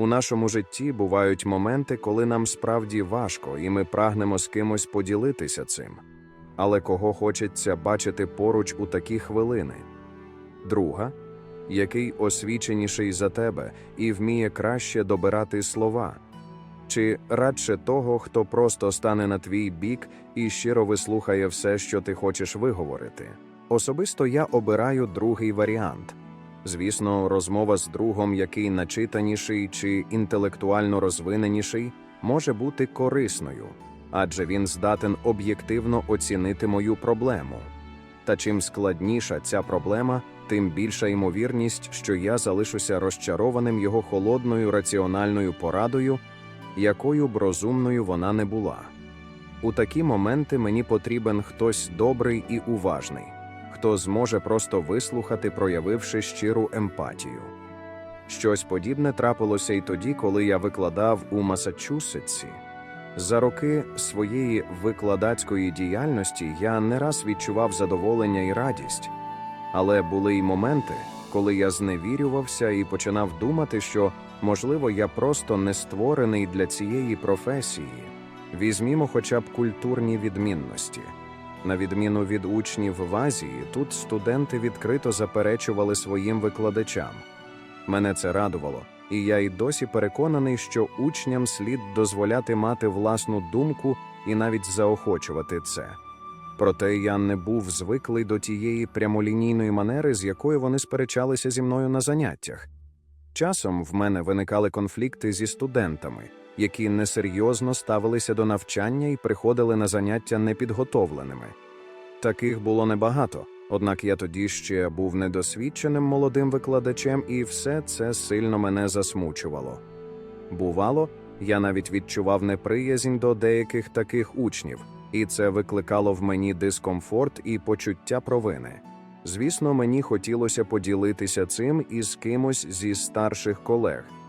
У нашому житті бувають моменти, коли нам справді важко, і ми прагнемо з кимось поділитися цим. Але кого хочеться бачити поруч у такі хвилини? Друга, який освіченіший за тебе і вміє краще добирати слова, чи радше того, хто просто стане на твій бік і щиро вислухає все, що ти хочеш виговорити. Особисто я обираю другий варіант. Звісно, розмова з другом, який начитаніший чи інтелектуально розвиненіший, може бути корисною, адже він здатен об'єктивно оцінити мою проблему. Та чим складніша ця проблема, тим більша ймовірність, що я залишуся розчарованим його холодною раціональною порадою, якою б розумною вона не була. У такі моменти мені потрібен хтось добрий і уважний, хто зможе просто вислухати, проявивши щиру емпатію. Щось подібне трапилося й тоді, коли я викладав у Масачусетсі. За роки своєї викладацької діяльності я не раз відчував задоволення і радість, але були й моменти, коли я зневірювався і починав думати, що, можливо, я просто не створений для цієї професії. Візьмімо хоча б культурні відмінності. На відміну від учнів в Азії, тут студенти відкрито заперечували своїм викладачам. Мене це радувало, і я й досі переконаний, що учням слід дозволяти мати власну думку і навіть заохочувати це. Проте я не був звиклий до тієї прямолінійної манери, з якою вони сперечалися зі мною на заняттях. Часом в мене виникали конфлікти зі студентами, які несерйозно ставилися до навчання і приходили на заняття непідготовленими. Таких було небагато, однак я тоді ще був недосвідченим молодим викладачем, і все це сильно мене засмучувало. Бувало, я навіть відчував неприязнь до деяких таких учнів, і це викликало в мені дискомфорт і почуття провини. Звісно, мені хотілося поділитися цим із кимось зі старших колег.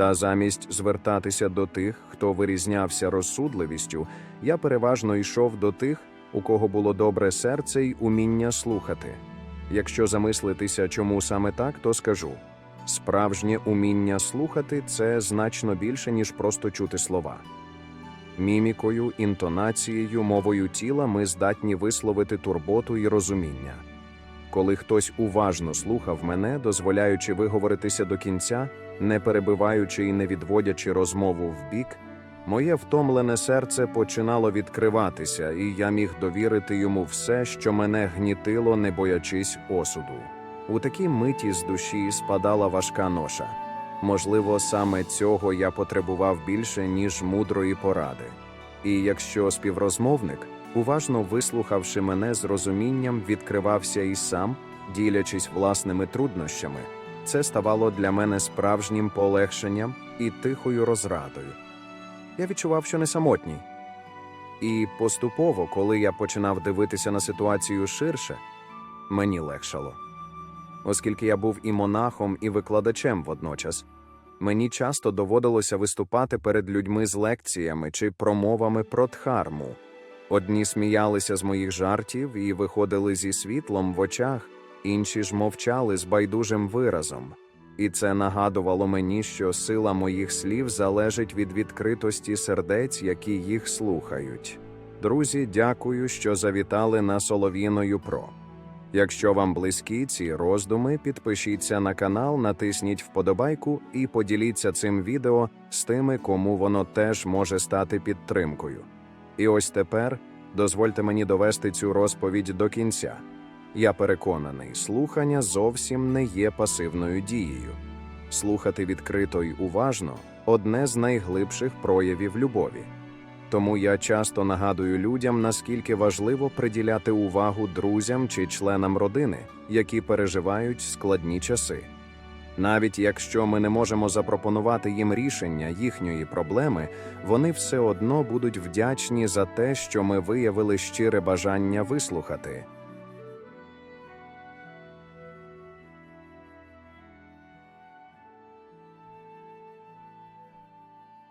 Та замість звертатися до тих, хто вирізнявся розсудливістю, я переважно йшов до тих, у кого було добре серце й уміння слухати. Якщо замислитися, чому саме так, то скажу: справжнє уміння слухати це значно більше, ніж просто чути слова. Мімікою, інтонацією, мовою тіла ми здатні висловити турботу і розуміння. Коли хтось уважно слухав мене, дозволяючи виговоритися до кінця, не перебиваючи і не відводячи розмову вбік, моє втомлене серце починало відкриватися, і я міг довірити йому все, що мене гнітило, не боячись осуду. У такій миті з душі спадала важка ноша. Можливо, саме цього я потребував більше, ніж мудрої поради. І якщо співрозмовник, уважно вислухавши мене з розумінням, відкривався і сам, ділячись власними труднощами, це ставало для мене справжнім полегшенням і тихою розрадою. Я відчував, що не самотній. І поступово, коли я починав дивитися на ситуацію ширше, мені легшало. Оскільки я був і монахом, і викладачем водночас, мені часто доводилося виступати перед людьми з лекціями чи промовами про дхарму. Одні сміялися з моїх жартів і виходили зі світлом в очах, інші ж мовчали з байдужим виразом. І це нагадувало мені, що сила моїх слів залежить від відкритості сердець, які їх слухають. Друзі, дякую, що завітали на Солов'їною Про. Якщо вам близькі ці роздуми, підпишіться на канал, натисніть вподобайку і поділіться цим відео з тими, кому воно теж може стати підтримкою. І ось тепер дозвольте мені довести цю розповідь до кінця. Я переконаний, слухання зовсім не є пасивною дією. Слухати відкрито й уважно одне з найглибших проявів любові. Тому я часто нагадую людям, наскільки важливо приділяти увагу друзям чи членам родини, які переживають складні часи. Навіть якщо ми не можемо запропонувати їм рішення їхньої проблеми, вони все одно будуть вдячні за те, що ми виявили щире бажання вислухати.